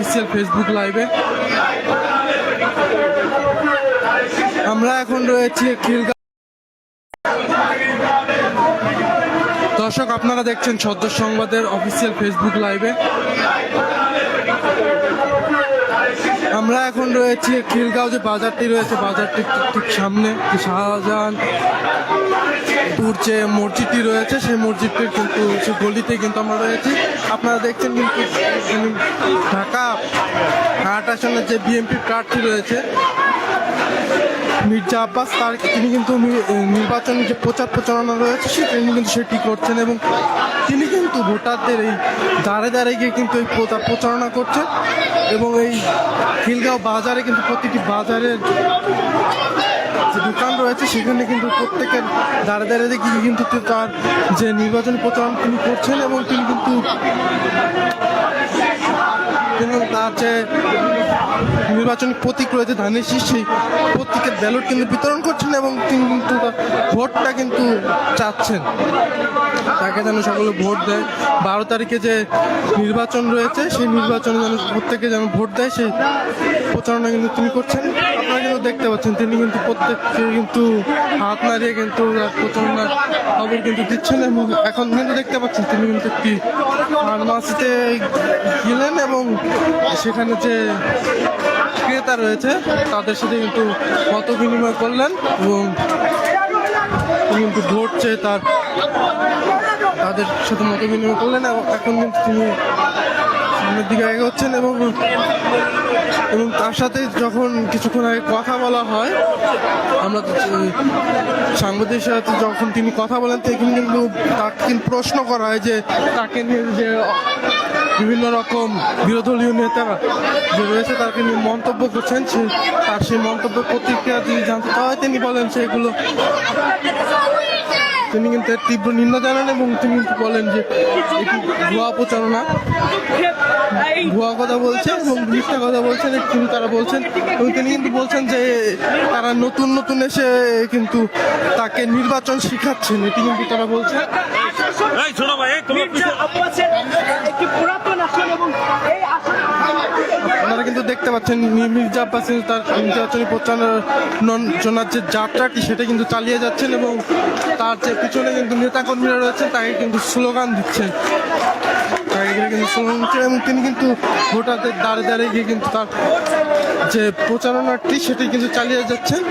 Official Facebook লাইভে আমরা এখন রয়েছি দর্শক, আপনারা দেখছেন সদ্য সংবাদের অফিসিয়াল ফেসবুক লাইভে আমরা এখন রয়েছি খিলগাঁও যে বাজারটি রয়েছে, বাজারটির ঠিক- সামনে শাহজাহান পুর যে মসজিদটি রয়েছে, সেই মসজিদটির কিন্তু সেই গলিতে কিন্তু আমরা রয়েছি। আপনারা দেখছেন কিন্তু ঢাকা আট আসনের যে বিএনপি প্রার্থী রয়েছে, মির্জা আব্বাস, তার তিনি কিন্তু মি- নির্বাচনী যে প্রচার প্রচারণা রয়েছে, সে তিনি কিন্তু সেটি করছেন এবং তিনি কিন্তু ভোটারদের এই দাঁড়ে দাঁড়িয়ে গিয়ে কিন্তু এই প্রচার প্রচারণা করছেন এবং এই খিলগাঁও বাজারে কিন্তু প্রতিটি বাজারের যে দোকান রয়েছে, সেখানে কিন্তু প্রত্যেকের দাঁড়ে দাঁড়িয়ে কিন্তু তার যে নির্বাচনী প্রচারণ তিনি করছেন এবং তিনি কিন্তু তার যে নির্বাচনী প্রতীক রয়েছে, ধানের শীষ, সেই প্রতীকের ব্যালট কিন্তু বিতরণ করছেন এবং তিনি কিন্তু ভোটটা কিন্তু চাচ্ছেন। তাকে যেন সকলে ভোট দেয়। বারো তারিখে যে নির্বাচন রয়েছে, সেই নির্বাচনে যেন প্রত্যেকে যেন ভোট দেয়, সেই প্রচারণা কিন্তু তিনি করছেন। আপনারা কিন্তু দেখতে পাচ্ছেন, তিনি কিন্তু প্রত্যেককে কিন্তু হাত নাড়িয়ে কিন্তু তার প্রচারণার খবর কিন্তু দিচ্ছেন এবং এখন কিন্তু দেখতে পাচ্ছেন, তিনি কিন্তু একটি ফার্মাসিতে গেলেন এবং সেখানে যে ক্রেতা রয়েছে, তাদের সাথে কিন্তু মত বিনিময় করলেন এবং তিনি কিন্তু ভোট তার, তাদের সাথে মত বিনিময় করলেন এবং এখন কিন্তু তিনি সামনের দিকে এগোচ্ছেন এবং এবং তার সাথে যখন কিছুক্ষণ আগে কথা বলা হয়, আমরা সাংবাদিকের সাথে যখন তিনি কথা বলেন, তখন কিন্তু তাকে কিন্তু প্রশ্ন করা হয় যে তাকে নিয়ে যে বিভিন্ন রকম বিরোধীয় নেতারা যে রয়েছে তাকে নিয়ে মন্তব্য করছেন, সে তার সেই মন্তব্য প্রতিক্রিয়া তিনি জানতে হয়, তিনি বলেন সেগুলো তিনি কিন্তু এর তীব্র নিন্দা জানান এবং তিনি কিন্তু বলেন যে এটি ভুয়া প্রচারণা। ভুয়া কথা বলছেন এবং মিথ্যা কথা বলছেন কিন্তু তারা বলছেন। এবং তিনি কিন্তু বলছেন যে তারা নতুন নতুন এসে কিন্তু তাকে নির্বাচন শিখাচ্ছেন। এটি কিন্তু তারা বলছেন এই শোনো ভাই এই তোমরা মির্জা আব্বাসের একটি পুরাতন আসন এবং এই আসনে আপনারা কিন্তু দেখতে পাচ্ছেন মির্জা আব্বাস তার নির্বাচনী প্রচারণার যে যাত্রাটি সেটা কিন্তু চালিয়ে যাচ্ছেন এবং তার যে পিছনে কিন্তু নেতাকর্মীরা রয়েছেন, তাকে কিন্তু স্লোগান দিচ্ছেন। তাকে কিন্তু স্লোগান দিচ্ছেন এবং তিনি কিন্তু ভোটারদের দাঁড়ে দাঁড়িয়ে গিয়ে কিন্তু তার যে প্রচারণাটি সেটি কিন্তু চালিয়ে যাচ্ছেন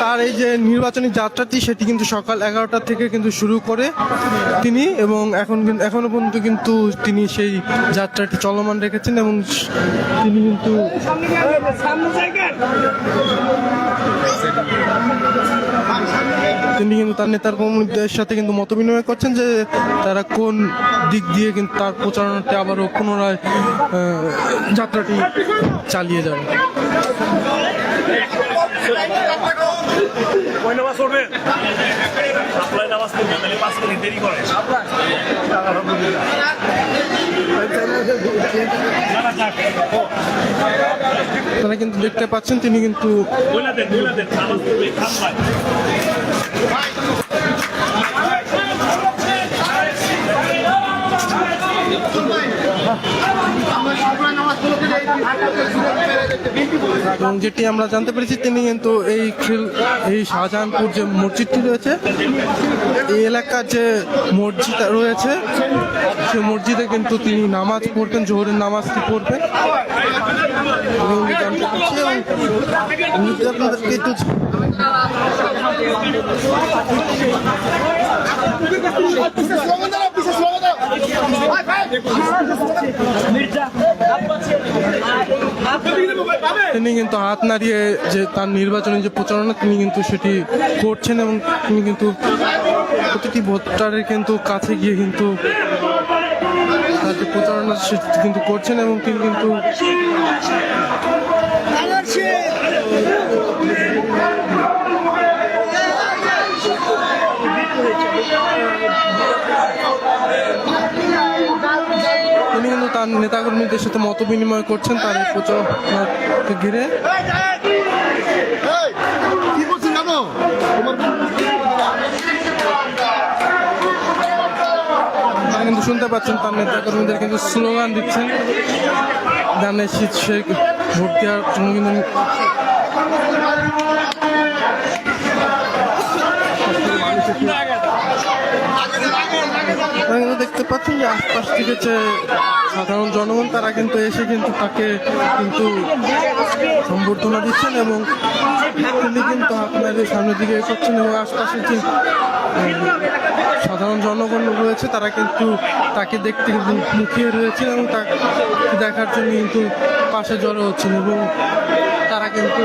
তার এই যে নির্বাচনী যাত্রাটি সেটি কিন্তু সকাল এগারোটা থেকে কিন্তু শুরু করে তিনি এবং এখন কিন্তু এখনও পর্যন্ত কিন্তু তিনি সেই যাত্রাটি চলমান রেখেছেন এবং তিনি কিন্তু তিনি কিন্তু তার নেতার কর্মীদের সাথে কিন্তু মত বিনিময় করছেন যে তারা কোন দিক দিয়ে কিন্তু তার প্রচারণাটি আবারও পুনরায় যাত্রাটি চালিয়ে যাবে। তারা কিন্তু দেখতে পাচ্ছেন তিনি কিন্তু এবং যেটি আমরা জানতে পেরেছি, তিনি কিন্তু এই এই শাহজাহানপুর যে মসজিদটি রয়েছে, এই এলাকার যে মসজিদ রয়েছে, সেই মসজিদে কিন্তু তিনি নামাজ পড়তেন, জোহরের নামাজটি পড়বেন। এবং তিনি কিন্তু হাত নাড়িয়ে যে তার নির্বাচনী যে প্রচারণা, তিনি কিন্তু সেটি করছেন এবং তিনি কিন্তু প্রতিটি ভোটারের কিন্তু কাছে গিয়ে কিন্তু তার যে প্রচারণা সেটি কিন্তু করছেন এবং তিনি কিন্তু তার নেতাকর্মীদের সাথে মত বিনিময় করছেন তার এই প্রচারণাকে ঘিরে। কিন্তু শুনতে পাচ্ছেন তার নেতা কর্মীদের কিন্তু স্লোগান দিচ্ছেন ধানের শীত শেখ ভোট দেওয়ার জন্য কিন্তু আপনারা দেখতে পাচ্ছেন যে আশপাশ থেকে যে সাধারণ জনগণ, তারা কিন্তু এসে কিন্তু তাকে কিন্তু সম্বর্ধনা দিচ্ছেন এবং তিনি কিন্তু আপনাদের সামনের দিকে এসেছেন এবং আশপাশে যে সাধারণ জনগণ রয়েছে, তারা কিন্তু তাকে দেখতে কিন্তু মুখিয়ে রয়েছেন এবং তাকে দেখার জন্য কিন্তু পাশে জড়ো হচ্ছেন এবং তারা কিন্তু